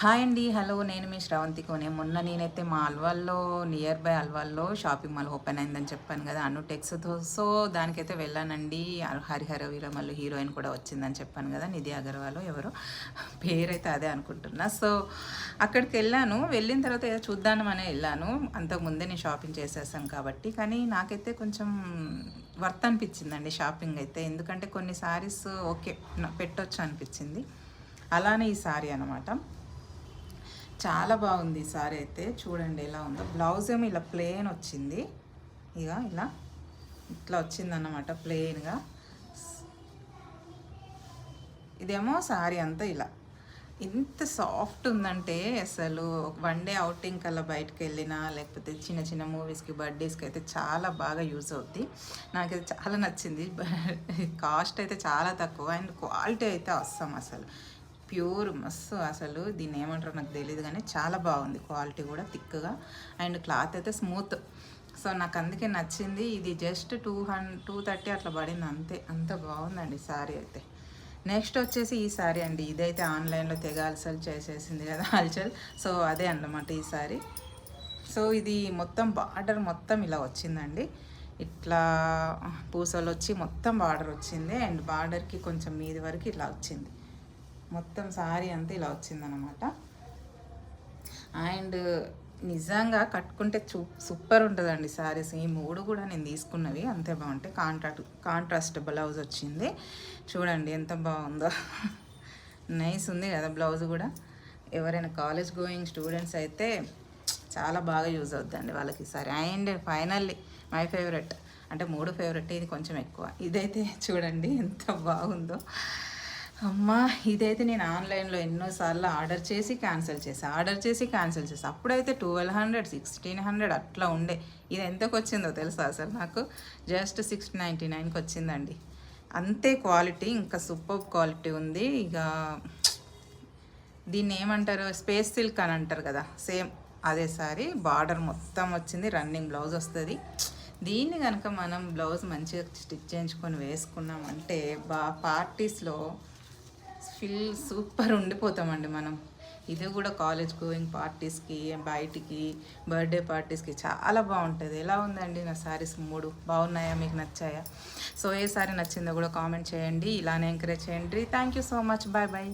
Hi అండి. Hello నేను మీ శ్రవంతి కోనే. మొన్న నేనైతే మా అల్వాల్లో నియర్ బై అల్వాల్లో షాపింగ్ మాల్ ఓపెన్ అయిందని చెప్పాను కదా అను టెక్స్తో సో దానికైతే వెళ్ళానండి. హరిహర వీరమల్లు హీరోయిన్ కూడా వచ్చిందని చెప్పాను కదా నిధి అగర్వాల్ ఎవరో? పేరైతే అదే అనుకుంటున్నా. సో అక్కడికి వెళ్ళాను. వెళ్ళిన తర్వాత ఏదో చూద్దామనే వెళ్ళాను. అంతకుముందే నేను షాపింగ్ చేసేసాను కాబట్టి. కానీ నాకైతే కొంచెం వర్త్ అనిపించిందండి షాపింగ్ అయితే. ఎందుకంటే కొన్ని సారీస్ ఓకే పెట్టొచ్చు అనిపించింది. అలానే ఈ సారీ అనమాట చాలా బాగుంది సారీ అయితే. చూడండి ఎలా ఉందో. బ్లౌజ్ ఏమో ఇలా ప్లెయిన్ వచ్చింది. ఇక ఇలా ఇట్లా వచ్చిందన్నమాట ప్లెయిన్గా ఇదేమో సారీ అంతా ఇలా. ఇంత సాఫ్ట్ ఉందంటే అసలు వన్ డే అవుటింగ్ కల్లా బయటకు వెళ్ళినా లేకపోతే చిన్న చిన్న మూవీస్కి బర్త్డేస్కి అయితే చాలా బాగా యూజ్ అవుద్ది. నాకైతే చాలా నచ్చింది. కాస్ట్ అయితే చాలా తక్కువ. అండ్ క్వాలిటీ అయితే వస్తాం అసలు. ప్యూర్ మస్తు అసలు దీన్ని ఏమంటారో నాకు తెలియదు కానీ చాలా బాగుంది క్వాలిటీ కూడా థిక్గా. అండ్ క్లాత్ అయితే స్మూత్. సో నాకు అందుకే నచ్చింది. ఇది just two hundred two thirty అట్లా పడింది అంతే. అంత బాగుందండి సారీ అయితే. నెక్స్ట్ వచ్చేసి ఈ సారీ అండి. ఇదైతే ఆన్లైన్లో తెగ అలసలు చేసేసింది కదా అల్చల్ సో అదే అన్నమాట ఈ సారీ. సో ఇది మొత్తం బార్డర్ మొత్తం ఇలా వచ్చిందండి. ఇట్లా పూసలు వచ్చి మొత్తం బార్డర్ వచ్చింది. అండ్ బార్డర్కి కొంచెం మీది వరకు ఇలా వచ్చింది. మొత్తం సారీ అంతా ఇలా వచ్చిందనమాట అండ్ నిజంగా కట్టుకుంటే చూ సూపర్ ఉంటుందండి సారీస్ ఈ మూడు కూడా నేను తీసుకున్నవి. అంతే బాగుంటాయి. కాంట్రాక్ట్ కాంట్రాస్ట్ బ్లౌజ్ వచ్చింది. చూడండి ఎంత బాగుందో. నైస్ ఉంది కదా బ్లౌజ్ కూడా. ఎవరైనా కాలేజ్ గోయింగ్ స్టూడెంట్స్ అయితే చాలా బాగా యూజ్ అవుద్దండి వాళ్ళకి ఈసారి అండ్ ఫైనల్లీ మై ఫేవరెట్. అంటే మూడు ఫేవరెట్ ఇది కొంచెం ఎక్కువ. ఇదైతే చూడండి ఎంత బాగుందో. అమ్మా ఇదైతే నేను ఆన్లైన్లో ఎన్నోసార్లు ఆర్డర్ చేసి క్యాన్సిల్ చేశాను ఆర్డర్ చేసి క్యాన్సిల్ చేసాను అప్పుడైతే ట్వెల్వ్ హండ్రెడ్ సిక్స్టీన్ హండ్రెడ్ అట్లా ఉండే. ఇది ఎంతకు వచ్చిందో తెలుసా అసలు నాకు? జస్ట్ సిక్స్ నైంటీ నైన్కి వచ్చిందండి. అంతే క్వాలిటీ ఇంకా సూపర్ క్వాలిటీ ఉంది. ఇక దీన్ని ఏమంటారు? స్పేస్ సిల్క్ అని అంటారు కదా సేమ్ అదే సారి. బార్డర్ మొత్తం వచ్చింది రన్నింగ్ బ్లౌజ్ వస్తుంది. దీన్ని కనుక మనం బ్లౌజ్ మంచిగా స్టిచ్ చేయించుకొని వేసుకున్నామంటే బా పార్టీస్లో ఫిల్ సూపర్ ఉండిపోతామండి మనం. ఇది కూడా కాలేజ్ గోయింగ్ పార్టీస్కి బయటికి బర్త్డే పార్టీస్కి చాలా బాగుంటుంది. ఎలా ఉందండి నా శారీస్ మూడు? బాగున్నాయా? మీకు నచ్చాయా? సో ఏ సారీ నచ్చిందో కూడా కామెంట్ చేయండి. ఇలానే ఎంకరేజ్ చేయండి. Thank you so much bye bye